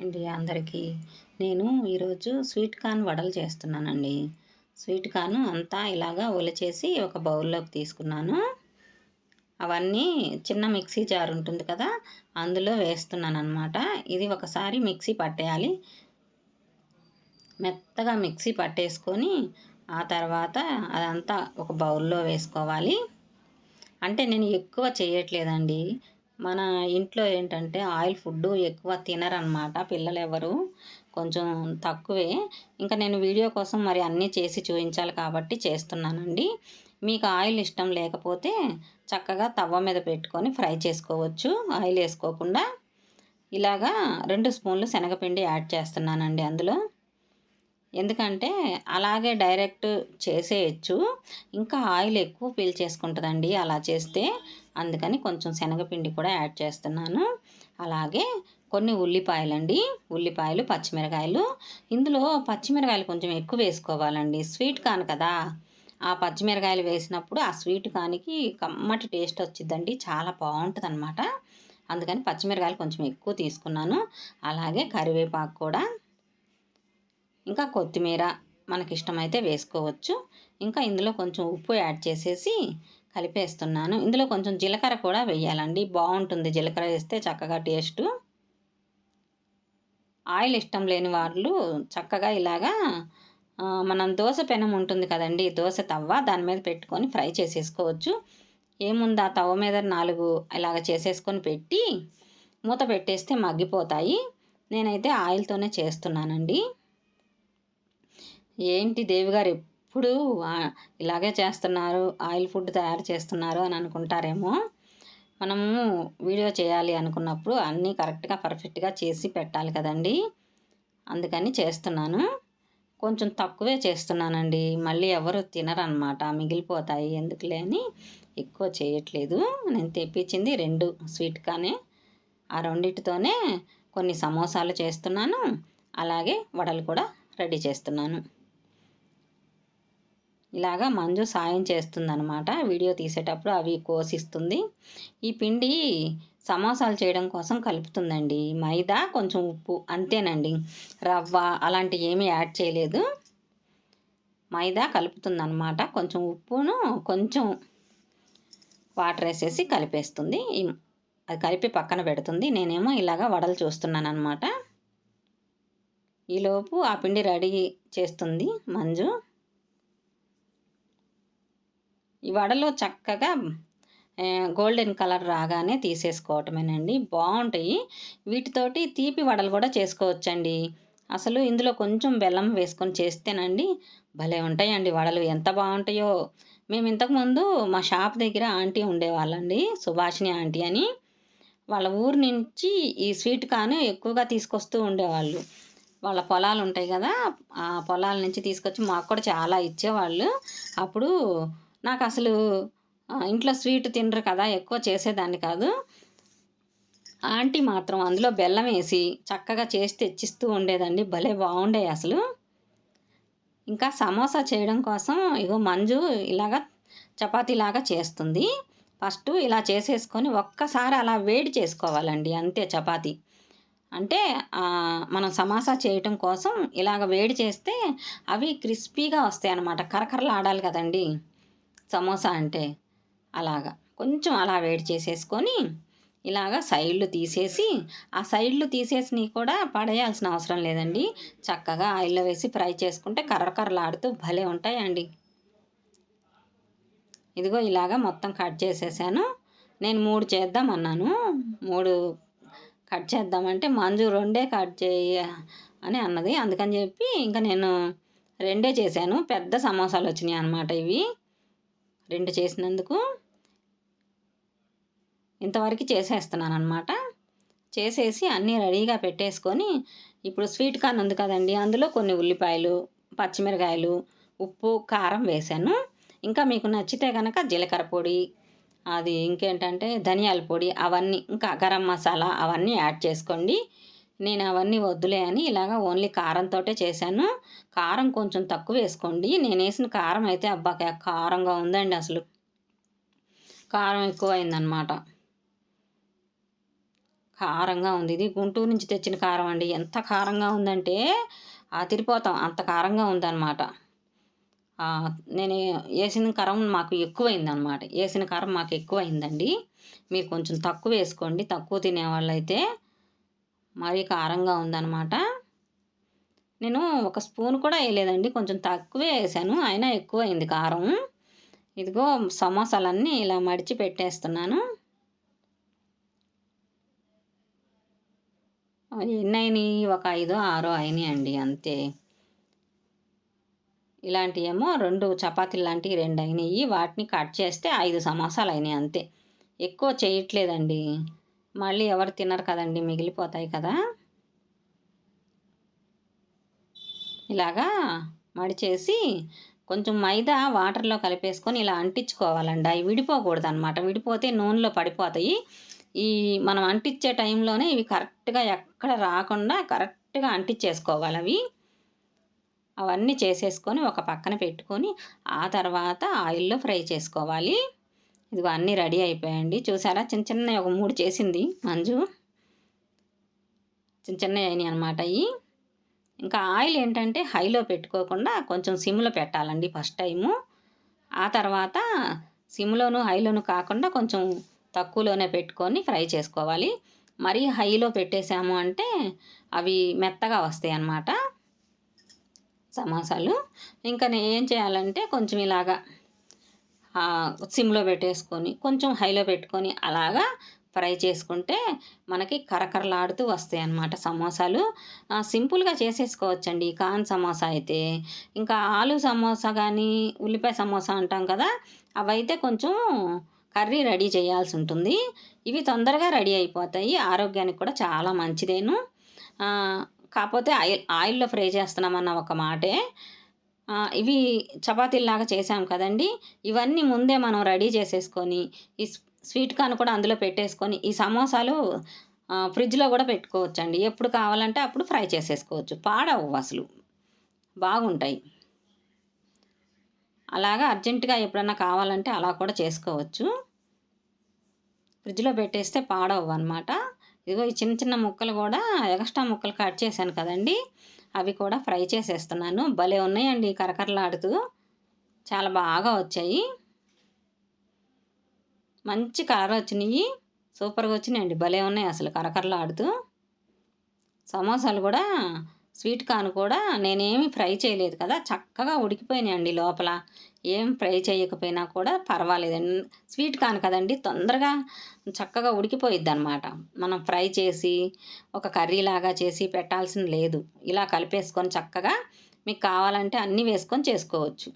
అండి అందరికీ? నేను ఈరోజు స్వీట్ కార్న్ వడలు చేస్తున్నానండి. స్వీట్ కార్న్ అంతా ఇలాగా ఒలిచేసి ఒక బౌల్లోకి తీసుకున్నాను. అవన్నీ చిన్న మిక్సీ జార్ ఉంటుంది కదా అందులో వేస్తున్నాను అనమాట ఇది ఒకసారి మిక్సీ పట్టేయాలి. మెత్తగా మిక్సీ పట్టేసుకొని ఆ తర్వాత అదంతా ఒక బౌల్లో వేసుకోవాలి. అంటే నేను ఎక్కువ చేయట్లేదండి. మన ఇంట్లో ఏంటంటే ఆయిల్ ఫుడ్ ఎక్కువ తినరనమాట పిల్లలు ఎవరు కొంచెం తక్కువే. ఇంకా నేను వీడియో కోసం మరి అన్నీ చేసి చూపించాలి కాబట్టి చేస్తున్నానండి. మీకు ఆయిల్ ఇష్టం లేకపోతే చక్కగా తవ్వ మీద పెట్టుకొని ఫ్రై చేసుకోవచ్చు. ఆయిల్ వేసుకోకుండా ఇలాగా రెండు స్పూన్లు శనగపిండి యాడ్ చేస్తున్నానండి అందులో. ఎందుకంటే అలాగే డైరెక్ట్ చేసేయచ్చు. ఇంకా ఆయిల్ ఎక్కువ పీల్చేసుకుంటుందండి అలా చేస్తే. అందుకని కొంచెం శనగపిండి కూడా యాడ్ చేస్తున్నాను. అలాగే కొన్ని ఉల్లిపాయలండి. ఉల్లిపాయలు పచ్చిమిరకాయలు. ఇందులో పచ్చిమిరకాయలు కొంచెం ఎక్కువ వేసుకోవాలండి. స్వీట్ కాను కదా. ఆ పచ్చిమిరకాయలు వేసినప్పుడు ఆ స్వీట్ కానికి కమ్మటి టేస్ట్ వచ్చిందండి చాలా బాగుంటుంది అనమాట అందుకని పచ్చిమిరకాయలు కొంచెం ఎక్కువ తీసుకున్నాను. అలాగే కరివేపాకు కూడా. ఇంకా కొత్తిమీర మనకి ఇష్టమైతే వేసుకోవచ్చు. ఇంకా ఇందులో కొంచెం ఉప్పు యాడ్ చేసేసి కలిపేస్తున్నాను. ఇందులో కొంచెం జీలకర్ర కూడా వేయాలండి. బాగుంటుంది జీలకర్ర వేస్తే చక్కగా టేస్ట్. ఆయిల్ ఇష్టం లేని వాళ్ళు చక్కగా ఇలాగా మనం దోశ పెనం ఉంటుంది కదండి దోశ తవ్వ దాని మీద పెట్టుకొని ఫ్రై చేసేసుకోవచ్చు. ఏముంది ఆ తవ్వ మీద నాలుగు ఇలాగ చేసేసుకొని పెట్టి మూత పెట్టేస్తే మగ్గిపోతాయి. నేనైతే ఆయిల్తోనే చేస్తున్నానండి. ఏంటి దేవి గారు ఎప్పుడు ఇలాగే చేస్తున్నారు ఆయిల్ ఫుడ్ తయారు చేస్తున్నారు అని అనుకుంటారేమో. మనము వీడియో చేయాలి అనుకున్నప్పుడు అన్నీ కరెక్ట్గా పర్ఫెక్ట్గా చేసి పెట్టాలి కదండి. అందుకని చేస్తున్నాను. కొంచెం తక్కువే చేస్తున్నానండి. మళ్ళీ ఎవరు తినరనమాట. మిగిలిపోతాయి. ఎందుకులే అని ఎక్కువ చేయట్లేదు. నేను తెప్పించింది రెండు స్వీట్ కానీ ఆ రెండింటితోనే కొన్ని సమోసాలు చేస్తున్నాను. అలాగే వడలు కూడా రెడీ చేస్తున్నాను. ఇలాగా మంజు సాయం చేస్తుందనమాట వీడియో తీసేటప్పుడు అవి కోసిస్తుంది. ఈ పిండి సమోసాలు చేయడం కోసం కలుపుతుందండి. మైదా కొంచెం ఉప్పు అంతేనండి. రవ్వ అలాంటి ఏమీ యాడ్ చేయలేదు. మైదా కలుపుతుందనమాట కొంచెం ఉప్పును కొంచెం వాటర్ వేసేసి కలిపేస్తుంది. అది కలిపి పక్కన పెడుతుంది. నేనేమో ఇలాగా వడలు చూస్తున్నాను అనమాట ఈలోపు ఆ పిండి రెడీ చేస్తుంది మంజు. ఈ వడలు చక్కగా గోల్డెన్ కలర్ రాగానే తీసేసుకోవటమేనండి. బాగుంటాయి వీటితోటి తీపి వడలు కూడా చేసుకోవచ్చండి. అసలు ఇందులో కొంచెం బెల్లం వేసుకొని చేస్తేనండి భలే ఉంటాయండి వడలు. ఎంత బాగుంటాయో మేము ఇంతకుముందు మా షాప్ దగ్గర ఆంటీ ఉండేవాళ్ళండి సుభాషిణి ఆంటీ అని. వాళ్ళ ఊరు నుంచి ఈ స్వీట్ కాను ఎక్కువగా తీసుకొస్తూ ఉండేవాళ్ళు. వాళ్ళ పొలాలు ఉంటాయి కదా ఆ పొలాల నుంచి తీసుకొచ్చి మాకు కూడా చాలా ఇచ్చేవాళ్ళు. అప్పుడు నాకు అసలు ఇంట్లో స్వీట్ తినరు కదా ఎక్కువ చేసేదాన్ని కాదు. ఆంటీ మాత్రం అందులో బెల్లం వేసి చక్కగా చేసి తెచ్చిస్తూ ఉండేదండి. భలే బాగుండే అసలు. ఇంకా సమోసా చేయడం కోసం ఇగో మంజు ఇలాగా చపాతీలాగా చేస్తుంది. ఫస్ట్ ఇలా చేసేసుకొని ఒక్కసారి అలా వేడి చేసుకోవాలండి అంతే చపాతీ. అంటే మనం సమోసా చేయటం కోసం ఇలాగ వేడి చేస్తే అవి క్రిస్పీగా వస్తాయి అన్నమాట కరకరలు ఆడాలి కదండీ. సమోసా అంటే అలాగా. కొంచెం అలా వేడి చేసేసుకొని ఇలాగా సైడ్లు తీసేసి ఆ సైడ్లు తీసేసినవి కూడా పడేయాల్సిన అవసరం లేదండి. చక్కగా ఆయిల్లో వేసి ఫ్రై చేసుకుంటే కర్రకర్రలాడుతూ భలే ఉంటాయండి. ఇదిగో ఇలాగా మొత్తం కట్ చేసేసాను. నేను మూడు చేద్దాం అన్నాను మూడు కట్ చేద్దామంటే మంజు రెండే కట్ చేయ అని అన్నది. అందుకని చెప్పి ఇంకా నేను రెండే చేశాను. పెద్ద సమోసాలు వచ్చినాయి అనమాట ఇవి. రెండు చేసినందుకు ఇంతవరకు చేసేస్తున్నాను అనమాట చేసేసి అన్నీ రెడీగా పెట్టేసుకొని ఇప్పుడు స్వీట్ కార్న్ ఉంది కదండి అందులో కొన్ని ఉల్లిపాయలు పచ్చిమిరకాయలు ఉప్పు కారం వేసాను ఇంకా మీకు నచ్చితే కనుక జీలకర్ర పొడి అది ఇంకేంటంటే ధనియాల పొడి అవన్నీ ఇంకా గరం మసాలా అవన్నీ యాడ్ చేసుకోండి. నేను అవన్నీ వద్దులే అని ఇలాగ ఓన్లీ కారంతో చేశాను. కారం కొంచెం తక్కువ వేసుకోండి. నేను వేసిన కారం అయితే అబ్బా కారంగా ఉందండి అసలు. కారం ఎక్కువైందనమాట కారంగా ఉంది. ఇది గుంటూరు నుంచి తెచ్చిన కారం అండి. ఎంత కారంగా ఉందంటే తిరిపోతాం అంత కారంగా ఉందన్నమాట. నేను వేసిన కారం మాకు ఎక్కువైందనమాట వేసిన కారం మాకు ఎక్కువైందండి. మీరు కొంచెం తక్కువ వేసుకోండి. తక్కువ తినే వాళ్ళైతే మరీ కారంగా ఉందన్నమాట. నేను ఒక స్పూన్ కూడా వేయలేదండి. కొంచెం తక్కువే వేసాను. అయినా ఎక్కువైంది కారం. ఇదిగో సమోసాలన్నీ ఇలా మడిచి పెట్టేస్తున్నాను. ఎన్ని అయినాయి ఒక ఐదో ఆరో అయినాయి అండి. అంతే. ఇలాంటివేమో రెండు చపాతీలు లాంటివి రెండు అయినాయి. వాటిని కట్ చేస్తే ఐదు సమోసాలు అయినాయి అంతే. ఎక్కువ చేయట్లేదండి. మళ్ళీ ఎవరు తినరు కదండి మిగిలిపోతాయి కదా. ఇలాగా మడిచేసి కొంచెం మైదా వాటర్లో కలిపేసుకొని ఇలా అంటించుకోవాలండి. అవి విడిపోకూడదు అనమాట విడిపోతే నూనెలో పడిపోతాయి. ఈ మనం అంటించే టైంలోనే ఇవి కరెక్ట్గా ఎక్కడ రాకుండా కరెక్ట్గా అంటించేసుకోవాలి అవి. అవన్నీ చేసేసుకొని ఒక పక్కన పెట్టుకొని ఆ తర్వాత ఆయిల్లో ఫ్రై చేసుకోవాలి. ఇదిగో అన్నీ రెడీ అయిపోయాయండి. చూసారా? చిన్న చిన్న ఒక మూడు చేసింది మంజు. చిన్న చిన్నవి అయినాయి అనమాట అవి ఇంకా ఆయిల్ ఏంటంటే హైలో పెట్టుకోకుండా కొంచెం సిమ్లో పెట్టాలండి ఫస్ట్ టైము. ఆ తర్వాత సిమ్లోను హైలోను కాకుండా కొంచెం తక్కువలోనే పెట్టుకొని ఫ్రై చేసుకోవాలి. మరీ హైలో పెట్టేసాము అంటే అవి మెత్తగా వస్తాయి అన్నమాట. సమోసాలు. ఇంకా నేను ఏం చేయాలంటే కొంచెం ఇలాగా సిమ్లో పెట్టేసుకొని కొంచెం హైలో పెట్టుకొని అలాగా ఫ్రై చేసుకుంటే మనకి కరకరలాడుతూ వస్తాయి అన్నమాట సమోసాలు సింపుల్గా చేసేసుకోవచ్చండి. కాన్ సమోసా అయితే. ఇంకా ఆలు సమోసా కానీ ఉల్లిపాయ సమోసా అంటాం కదా అవైతే కొంచెం కర్రీ రెడీ చేయాల్సి ఉంటుంది. ఇవి తొందరగా రెడీ అయిపోతాయి. ఆరోగ్యానికి కూడా చాలా మంచిదేను. కాకపోతే ఆయిల్ ఆయిల్లో ఫ్రై చేస్తున్నామన్న ఒక మాటే. ఇవి చపాతీలాగా చేసాం కదండి. ఇవన్నీ ముందే మనం రెడీ చేసేసుకొని ఈ స్వీట్ కార్న్ కూడా అందులో పెట్టేసుకొని ఈ సమోసాలు ఫ్రిడ్జ్లో కూడా పెట్టుకోవచ్చండి. ఎప్పుడు కావాలంటే అప్పుడు ఫ్రై చేసేసుకోవచ్చు. పాడవు అసలు. బాగుంటాయి. అలాగా అర్జెంటుగా ఎప్పుడన్నా కావాలంటే అలా కూడా చేసుకోవచ్చు. ఫ్రిడ్జ్లో పెట్టేస్తే పాడవు అనమాట ఇదిగో ఈ చిన్న చిన్న ముక్కలు కూడా ఎక్స్ట్రా ముక్కలు కట్ చేశాను కదండి. అవి కూడా ఫ్రై చేసేస్తున్నాను. భలే ఉన్నాయండి కరకరలాడుతూ. చాలా బాగా వచ్చాయి. మంచి కలర్ వచ్చినాయి. సూపర్గా వచ్చినాయండి. భలే ఉన్నాయి అసలు కరకరలాడుతూ. సమోసాలు కూడా స్వీట్ కార్న్ కూడా నేనేమి ఫ్రై చేయలేదు కదా చక్కగా ఉడికిపోయినాయండి లోపల. ఏం ఫ్రై చేయకపోయినా కూడా పర్వాలేదండి స్వీట్ కార్న్ కదండి తొందరగా చక్కగా ఉడికిపోయిద్ది అనమాట మనం ఫ్రై చేసి ఒక కర్రీ లాగా చేసి పెట్టాల్సిన లేదు. ఇలా కలిపేసుకొని చక్కగా మీకు కావాలంటే అన్నీ వేసుకొని చేసుకోవచ్చు.